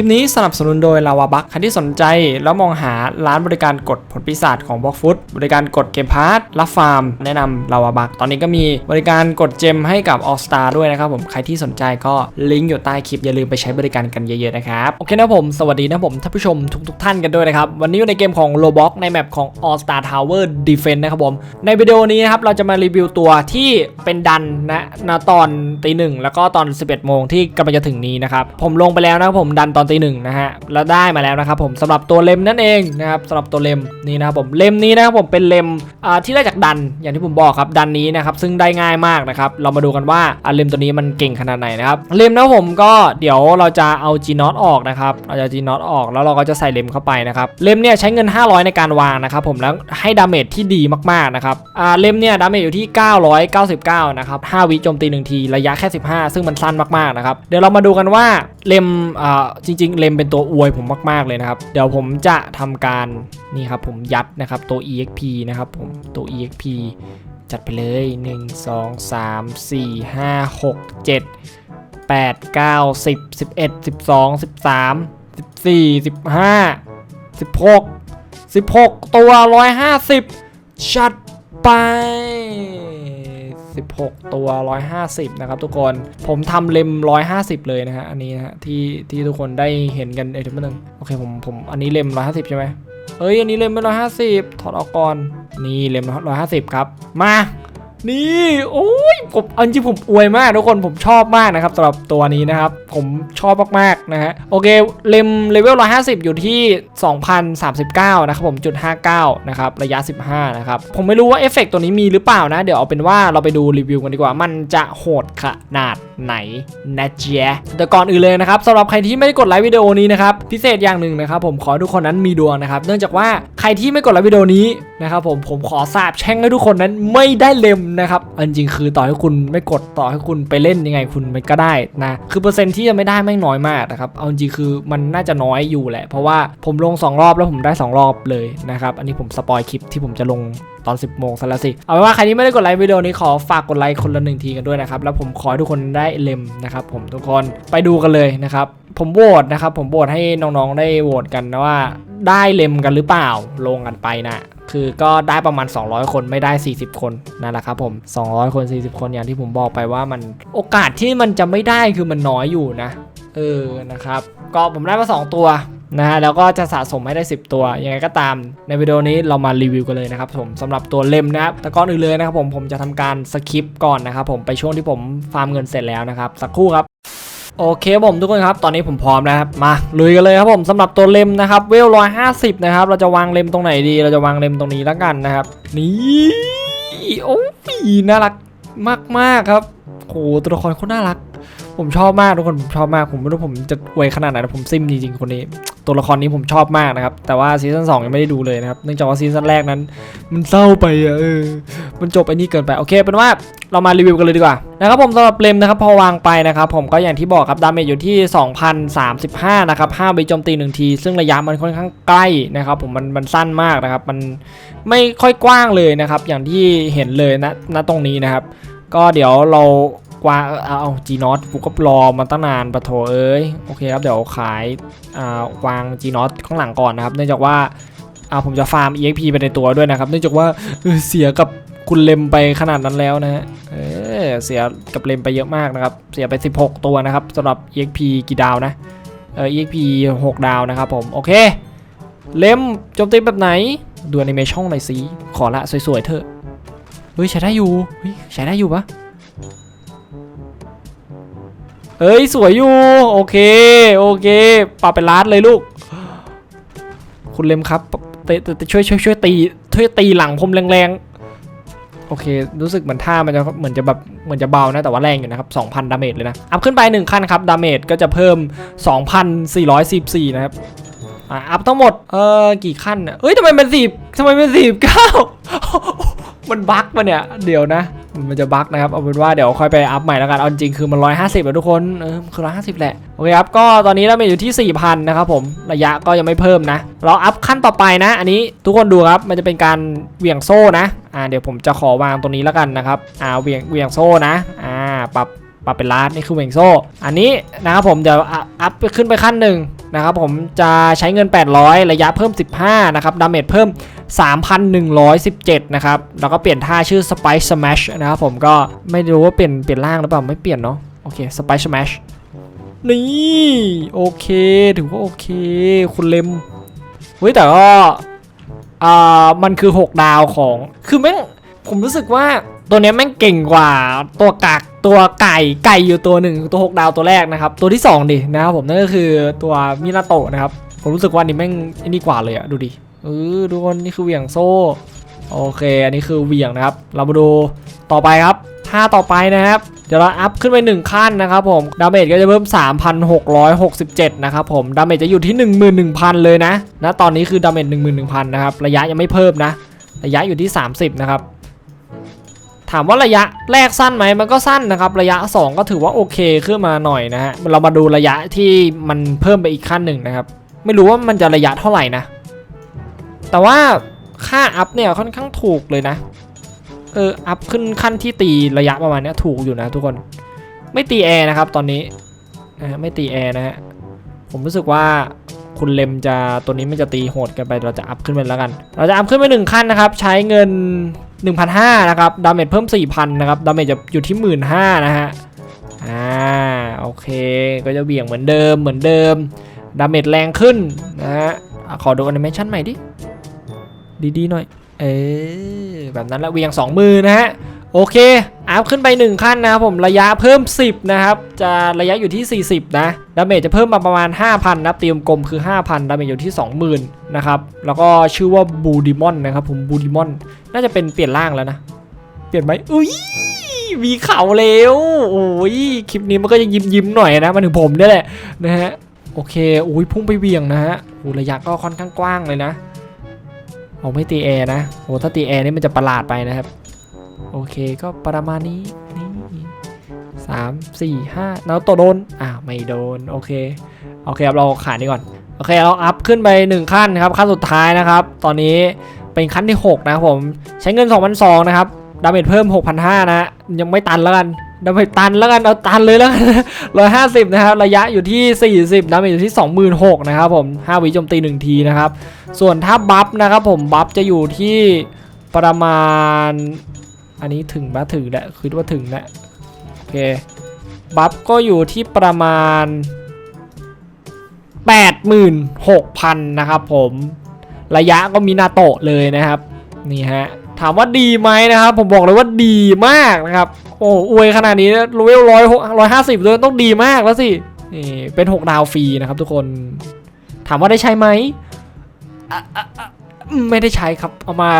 ลิปนี้สนับสนุนโดยลาวาบัคใครที่สนใจแล้วมองหาร้านบริการกดผลปีศาจของบล็อกฟุตบริการกดเกมพาร์ทรับฟาร์ม แนะนำลาวาบัคตอนนี้ก็มีบริการกดเจมให้กับ All Star ด้วยนะครับผมใครที่สนใจก็ลิงก์อยู่ใต้คลิปอย่าลืมไปใช้บริการกันเยอะๆนะครับโอเคนะผมสวัสดีนะผมท่านผู้ชมทุกๆท่านกันด้วยนะครับวันนี้อยู่ในเกมของ Roblox ในแมปของ All Star Tower Defense นะครับผมในวิดีโอนี้นะครับเราจะมารีวิวตัวที่เป็นดันนะณตอนตีหนึ่งแล้วก็ตอน 11โมงที่กำลังจะถึงนี้นะครับผมลงไปแล้วนะครับผมดันตอนตีหนึ่งนะฮะแล้วได้มาแล้วนะครับผมสำหรับตัวเลมนั่นเองนะครับสำหรับตัวเลมนี่นะครับผมเลมนี้นะครับผมเป็นเลมอ่าที่ได้จากดันอย่างที่ผมบอกครับดันนี้นะครับซึ่งได้ง่ายมากนะครับเรามาดูกันว่าอ่าเลมตัวนี้มันเก่งขนาดไหนนะครับเลมนะผมก็เดี๋ยวเราจะเอาจีนอตออกนะครับเราจะจีนอตออกแล้วเราก็จะใส่เลมเข้าไปนะครับเลมเนี่ยใช้เงิน 500 ในการวางนะครับผมแล้วให้ดาเมจที่ดีมากๆนะครับอ่าเลมเนี่ยดาเมจอยู่ที่ 999 นะครับ5วิโจมตี1ทีระยะแค่ 15 ซึ่งมันสั้นมากๆนะครับเดี๋ยวเรามาดูกันว่าเลมอ่าจริง ๆ เลมเป็นตัวอวยผมมาก ๆ เลยนะครับ เดี๋ยวผมจะทำการนี่ครับผมยัดนะครับตัว exp นะครับผมตัว exp จัดไปเลย 1 2 3 4 5 6 7 8 9 10 11 12 13 14 15 16 16 ตัว 150ชัดไป 16 ตัว 150 นะครับทุกคน ผมทำเล็ม 150 เลยนะฮะ อันนี้นะฮะที่ที่ทุกคนได้เห็นกันเอ้ยทุกคนโอเคผมผมอันนี้เล็ม 150 ใช่ไหมเอ้ย อันนี้เล็มเป็น150 ถอดออกก่อน นี่เล็ม 150 ครับ มา นี่โอ้ยผมอาจริงผมอวยมากทุกคนผมชอบมากนะครับสำหรับตัวนี้นะครับ ผมชอบมากๆนะฮะโอเคเลมเลเวล150 อยู่ที่ 2039 นะครับผมจุด59 นะครับระยะ 15 นะครับ ผมไม่รู้ว่าเอฟเฟกต์ตัวนี้มีหรือเปล่านะ เดี๋ยวเอาเป็นว่าเราไปดูรีวิวกันดีกว่า มันจะโหดขนาดไหนนะเจ๊แต่ก่อนอื่นเลยนะครับสำหรับใครที่ไม่ได้กดไลค์วิดีโอนี้นะครับพิเศษอย่างหนึ่งนะครับผมขอทุกคนนั้นมีดวงนะครับเนื่องจากว่าใครที่ไม่กดไลค์วิดีโอนี้นะครับผมผมขอสาบแช่งให้ทุกคนนั้นไม่ได้เลมนะครับเอาจริงๆคือต่อให้คุณไม่กดต่อให้คุณไปเล่นยังไงคุณมันก็ได้นะคือเปอร์เซ็นต์ที่จะไม่ได้ไม่น้อยมากนะครับเอาจริงคือมันน่าจะน้อยอยู่แหละ เพราะว่าผมลง 2 รอบแล้วผมได้ 2 รอบเลยนะครับอันนี้ผมสปอยคลิปที่ผมจะลงตอน 10 โมงซะแล้วสิ เอาเป็นว่าใครที่ไม่ได้กดไลค์วิดีโอนี้ขอฝากกดไลค์คนละหนึ่งทีกันด้วยนะครับ แล้วผมขอให้ทุกคนได้เล็มนะครับผมทุกคนไปดูกันเลยนะครับ ผมโหวตนะครับ ผมโหวตให้น้องๆได้โหวตกันนะว่า ได้เล็มกันหรือเปล่า ลงกันไปนะ คือก็ได้ประมาณ 200 คนไม่ได้ 40 คนนั่นแหละครับผม 200 คน 40 คนอย่างที่ผมบอกไปว่ามันโอกาสที่มันจะไม่ได้คือมันน้อยอยู่นะ เออนะครับ ก็ผมได้มา 2 ตัวนะฮะแล้วก็จะสะสมให้ได้ 10 ตัว ยังไงก็ตามในวิดีโอนี้เรามารีวิวกันเลยนะครับผมสำหรับตัวเล่มนะครับแต่ก่อนอื่นเลยนะครับผมผมจะทำการสคิปก่อนนะครับผมไปช่วงที่ผมฟาร์มเงินเสร็จแล้วนะครับ สักครู่ครับ โอเคผมทุกคนครับ ตอนนี้ผมพร้อมนะครับ มาลุยกันเลยครับผมสำหรับตัวเล็มนะครับ เวลร้อยห้าสิบนะครับ เราจะวางเล็มตรงไหนดี เราจะวางเล็มตรงนี้แล้วกันนะครับ นี่ โอ้ยน่ารัก มากๆครับโหตัวละครเขาน่ารัก ผมชอบมากทุกคนผมชอบมากผมไม่รู้ผมจะอวยขนาดไหนนะผมซิมจริงๆคนนี้ ตัวละครนี้ผมชอบมากนะครับ แต่ว่าซีซั่น2ยังไม่ได้ดูเลยนะครับเนื่องจากว่าซีซั่นแรกนั้น มันเศร้าไปอะเออมันจบไอ้นี่เกินไปโอเคเป็นว่าเรามารีวิวกันเลยดีกว่านะครับผมสำหรับเลมนะครับพอวางไปนะครับผมก็อย่างที่บอกครับดาเมจอยู่ที่ 2,035 นะครับ5วิโจมตี1ที ซึ่งระยะมันค่อนข้างใกล้นะครับผมมันมันสั้นมากนะครับมัน ไม่ค่อยกว้างเลยนะครับ อย่างที่เห็นเลยนะณตรงนี้นะครับ ก็เดี๋ยวเรากวางเอาเอาจีนอตกูก็รอมาตั้งนานปะโถเอ้ยโอเคครับเดี๋ยวขายอ่าวางจีนอตข้างหลังก่อนนะครับ เนื่องจากว่าอ่าผมจะฟาร์ม EXP ไปในตัวด้วยนะครับ เนื่องจากว่าเสียกับคุณเลมไปขนาดนั้นแล้วนะฮะเออเสียกับเลมไปเยอะมากนะครับ เสียไป 16 ตัวนะครับสำหรับ EXP กี่ดาวนะเออ EXP 6 ดาวนะครับผมโอเคเลมโจมตีแบบไหน ดูอนิเมชั่นหน่อยสิขอละสวยๆเถอะเฮ้ยใช้ได้อยู่เฮ้ยใช้ได้อยู่ปะเอ้ยสวยอยู่โอเคโอเคปรับเป็นล้านเลยลูก คุณเลมครับเตะเตะเตะช่วยช่วยช่วยตีช่วยตีหลังผมแรงๆโอเค รู้สึกเหมือนท่ามันจะเหมือนจะแบบเหมือนจะเบานะแต่ว่าแรงอยู่นะครับ 2,000 ดาเมจเลยนะอัพขึ้นไป 1 ขั้นครับ ดาเมจก็จะเพิ่ม 2,414 นะครับ อะอัพทั้งหมด เออกี่ขั้นเนี่ยเอ้ยทำไมเป็นสิบทำไมเป็นสิบเก้ามันบั๊กมาเนี่ย เดี๋ยวนะ มันจะบั๊กนะครับ เอาเป็นว่าเดี๋ยวค่อยไปอัพใหม่แล้วกัน เอาจริงคือมัน150แล้วทุกคน เออมันคือ150แหละ โอเคครับ ก็ตอนนี้เราเมจอยู่ที่4,000นะครับผม ระยะก็ยังไม่เพิ่มนะ เราอัพขั้นต่อไปนะ อันนี้ทุกคนดูครับ มันจะเป็นการเหวี่ยงโซ่นะ อ่า เดี๋ยวผมจะขอวางตรงนี้แล้วกันนะครับ อ่า เหวี่ยง เหวี่ยงโซ่นะ อ่า ปรับ ปรับเป็นล้านนี่คือเหวี่ยงโซ่ อันนี้นะครับผมเดี๋ยวอัพขึ้นไปขั้นหนึ่ง นะครับผมจะใช้เงิน 800 ระยะเพิ่ม 15 นะครับ ดาเมจเพิ่ม 3,117 นะครับ แล้วก็เปลี่ยนท่าชื่อ Spice Smash นะครับผมก็ไม่รู้ว่าเปลี่ยนเปลี่ยนร่างหรือเปล่า ไม่เปลี่ยนเนาะ โอเค Spice Smash นี่ โอเค ถือว่าโอเค คุณเลมเฮ้ยแต่ก็อ่ามันคือ 6 ดาวของ คือแม่ง ผมรู้สึกว่าตัวเนี้ยแม่งเก่งกว่าตัวกาก ตัวไก่ไก่อยู่ตัวหนึ่งตัว 6 ดาวตัวแรกนะครับตัวที่ 2 ดินะครับผมนั่นก็คือตัวมินาโตะนะครับผมรู้สึกว่านี่แม่งอ้นี่กว่าเลยอะดูดิเออดูคนนี่คือเหวี่ยงโซ่โอเค อันนี้คือเหวี่ยงนะครับ เรามาดูต่อไปครับท่าต่อไปนะครับ เดี๋ยวเราอัพขึ้นไป 1 ขั้นนะครับผมดาเมจก็จะเพิ่ม 3,667 นะครับผมดาเมจจะอยู่ที่ 11,000 เลยนะนะตอนนี้คือดาเมจ11,000 นะครับ ระยะยังไม่เพิ่มนะ ระยะอยู่ที่ 30 นะครับ ถามว่าระยะแรกสั้นไหมมันก็สั้นนะครับ ระยะ 2 ก็ถือว่าโอเคขึ้นมาหน่อยนะฮะเรามาดูระยะที่มันเพิ่มไปอีกขั้นหนึ่งนะครับ ไม่รู้ว่ามันจะระยะเท่าไหร่นะ แต่ว่าค่าอัพเนี่ยค่อนข้างถูกเลยนะเอออัพขึ้นขั้นที่ตีระยะประมาณนี้ถูกอยู่นะทุกคนไม่ตีแอร์นะครับตอนนี้นะฮะไม่ตีแอร์นะฮะผมรู้สึกว่าคุณเลมจะตัวนี้ไม่จะตีโหดกันไปเราจะอัพขึ้นไปแล้วกัน เราจะอัพขึ้นไปหนึ่งขั้นนะครับ ใช้เงิน 1,500นะครับ ดาเมจเพิ่ม 4,000 นะครับ ดาเมจจะอยู่ที่ 15,000 นะฮะ อ่า โอเค ก็จะเบี่ยงเหมือนเดิม เหมือนเดิม ดาเมจแรงขึ้นนะฮะ ขอดูแอนิเมชันใหม่ดิ ดีๆหน่อย เออแบบนั้นละเวียง 2 มือนะฮะ โอเคอัพขึ้นไป 1 ขั้นนะครับผมระยะเพิ่ม 10 นะครับ จะระยะอยู่ที่ 40 นะดาเมจจะเพิ่มมาประมาณ 5,000นะครับตีกลมคือ 5,000ดาเมจอยู่ที่ 20,000 นะครับ แล้วก็ชื่อว่าบูดิมอนนะครับผมบูดิมอนน่าจะเป็นเปลี่ยนร่างแล้วนะ เปลี่ยนไหมอุ้ยมีเข่าเร็วโอ้ยคลิปนี้มันก็จะยิ้มยิ้มๆหน่อยนะมาถึงผมนี่แหละนะฮะโอเคอุ้ยพุ่งไปเวียงนะฮะโอ้ระยะก็ค่อนข้างกว้างเลยนะเอาไม่ตีแอร์นะโอ้ถ้าตีแอร์นี่มันจะประหลาดไปนะครับ โอเคก็ประมาณนี้นี่สามสี่ห้าแล้วตัวโดน อ่าไม่โดน โอเค โอเคครับเราขานี่ก่อน โอเคเราอัพขึ้นไป 1 ขั้นนะครับ ขั้นสุดท้ายนะครับ ตอนนี้เป็นขั้นที่ 6 นะครับผม ใช้เงิน 2,200 นะครับ ดาเมจเพิ่ม 6,500นะฮะยังไม่ตันแล้วกัน ดาเมจตันแล้วกัน เอาตันเลยแล้วกัน150 นะครับ ระยะอยู่ที่ 40 ดาเมจอยู่ที่ 26,000นะครับผม 5วิโจมตี 1 ทีนะครับ ส่วนถ้าบัฟนะครับผม บัฟจะอยู่ที่ประมาณ อันนี้ถึงปะถึงแหละคิดว่าถึงแหละโอเคบัฟก็อยู่ที่ประมาณ 86,000 นะครับผมระยะก็มีนาโตะเลยนะครับ นี่ฮะ ถามว่าดีไหมนะครับ ผมบอกเลยว่าดีมากนะครับ โอ้อวยขนาดนี้เลเวลร้อยร้อยห้าสิบด้วยต้องดีมากแล้วสินี่เป็น 6 ดาวฟรีนะครับทุกคน ถามว่าได้ใช้ไหมอะอะอะอืม ไม่ได้ใช้ครับ เอามา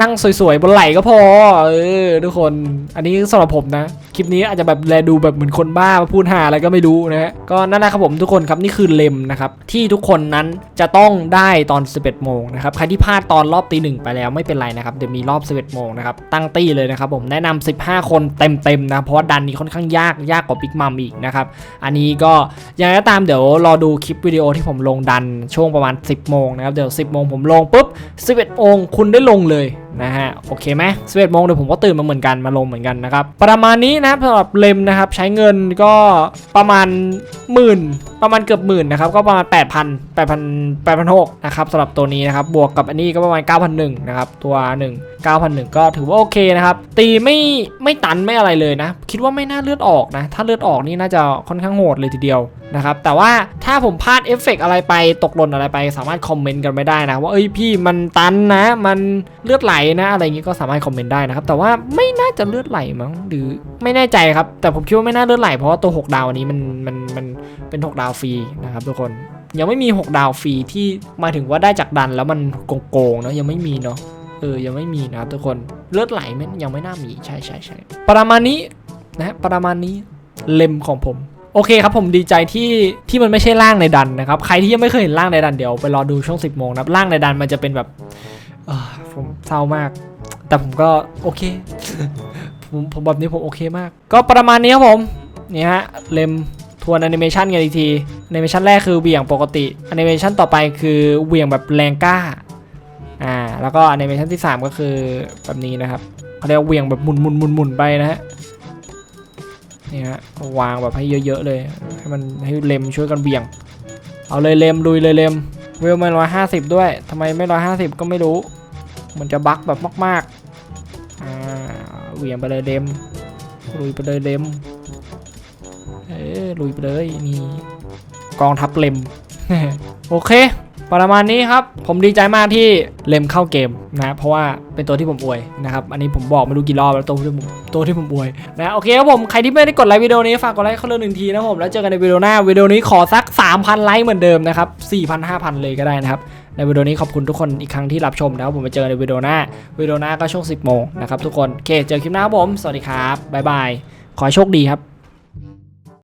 นั่งสวยๆบนไหล่ก็พอ เออทุกคน อันนี้สำหรับผมนะ ลิปนี้อาจจะแบบแลดูแบบเหมือนคนบ้าพูดหาอะไรก็ไม่รู้นะฮะก็นั่นแหละครับผมทุกคนครับนี่คือเลมนะครับที่ทุกคนนั้นจะต้องได้ตอน 11 โมงนะครับใครที่พลาดตอนรอบตีหนึ่งไปแล้วไม่เป็นไรนะครับเดี๋ยวมีรอบ 11 โมงนะครับตั้งตี้เลยนะครับผมแนะนำ15 คนเต็มๆนะเพราะว่าดันนี้ค่อนข้างยากยากกว่าบิ๊กมัมอีกนะครับอันนี้ก็ยังไงก็ตามเดี๋ยวรอดูคลิปวิดีโอที่ผมลงดันช่วงประมาณ 10 โมงนะครับเดี๋ยว 10 โมงผมลงปุ๊บ 11 โมงคุณได้ลงเลยนะฮะโอเคไหมสิบเอ็ดโมงเดี๋ยวผมก็ตื่นมาเหมือนกันมาลงเหมือนกันนะครับประมาณนี้นะครับสำหรับเลมนะครับใช้เงินก็ประมาณหมื่นประมาณเกือบหมื่นนะครับก็ประมาณ 8,000 8,000 8,600นะครับสำหรับตัวนี้นะครับบวกกับอันนี้ก็ประมาณ9,100นะครับตัว 1 9,100ก็ถือว่าโอเคนะครับตีไม่ไม่ตันไม่อะไรเลยนะ คิดว่าไม่น่าเลือดออกนะ ถ้าเลือดออกนี่น่าจะค่อนข้างโหดเลยทีเดียวนะครับแต่ว่าถ้าผมพลาดเอฟเฟกต์อะไรไปตกหล่นอะไรไป สามารถคอมเมนต์กันไม่ได้นะว่าเอ้ยพี่มันตันนะมันเลือดไหลนะอะไรอย่างงี้ก็สามารถคอมเมนต์ได้นะครับแต่ว่าไม่น่าจะเลือดไหลมั้งหรือไม่แน่ใจครับแต่ผมคิดว่าไม่น่าเลือดไหลเพราะว่าตัว 6 ดาวอันนี้มันมันมันเป็น 6 ดาวาวฟรีนะครับทุกคนยังไม่มี 6 ดาวฟรีที่หมายถึงว่าได้จากดันแล้วมันโกงๆเนาะยังไม่มีเนาะเออยังไม่มีนะครับทุกคนเลือดไหลมันยังไม่น่ามีใช่ใช่ใช่ประมาณนี้นะฮะประมาณนี้เล็มของผมโอเคครับผมดีใจที่ที่มันไม่ใช่ร่างในดันนะครับใครที่ยังไม่เคยเห็นร่างในดันเดี๋ยวไปรอดูช่วง 10โมงนะร่างในดันมันจะเป็นแบบเออผมเศร้ามาก แต่ผมก็โอเคผมผมแบบนี้ผมโอเคมาก ก็ประมาณนี้ครับผมนี่ฮะเล็ม ทวนแอนิเมชันกันอีกทีแอนิเมชันแรกคือเหวี่ยงปกติแอนิเมชันต่อไปคือเหวี่ยงแบบแรงกล้าอ่าแล้วก็แอนิเมชันที่ 3 ก็คือแบบนี้นะครับเขาเรียกเหวี่ยงแบบหมุนหมุนหมุนหมุนไปนะฮะนี่ฮะวางแบบให้เยอะๆเลยให้มันให้เล็มช่วยกันเหวี่ยง เอาเลยเลมลุยเลยเลมเวลไม่ร้อยห้าสิบด้วยทำไมไม่ร้อยห้าสิบก็ไม่รู้ มันจะบั๊กแบบมากๆอ่าเหวี่ยงไปเลยเลมลุยไปเลยเลม ลุยไปเลยนี่กองทัพเลมโอเค ประมาณนี้ครับ ผมดีใจมากที่เลมเข้าเกมนะเพราะว่าเป็นตัวที่ผมอวยนะครับ อันนี้ผมบอกไม่รู้กี่รอบแล้วตัวที่ผมตัวที่ผมอวยนะโอเคครับผมใครที่ไม่ได้กดไลค์วิดีโอนี้ฝากกดไลค์เข้าเรื่องหนึ่งทีนะครับผมแล้วเจอกันในวิดีโอหน้าวิดีโอนี้ขอสัก 3,000 ไลค์เหมือนเดิมนะครับ4,000 5,000 เลยก็ได้นะครับในวิดีโอนี้ขอบคุณทุกคนอีกครั้งที่รับชมนะครับผมไปเจอกันในวิดีโอหน้าวิดีโอหน้าก็ช่วง 10โมงนะครับทุกคนโอเคเจอคลิปหน้าครับผมสวัสดีครับบ๊ายบายขอให้โชคดีครับ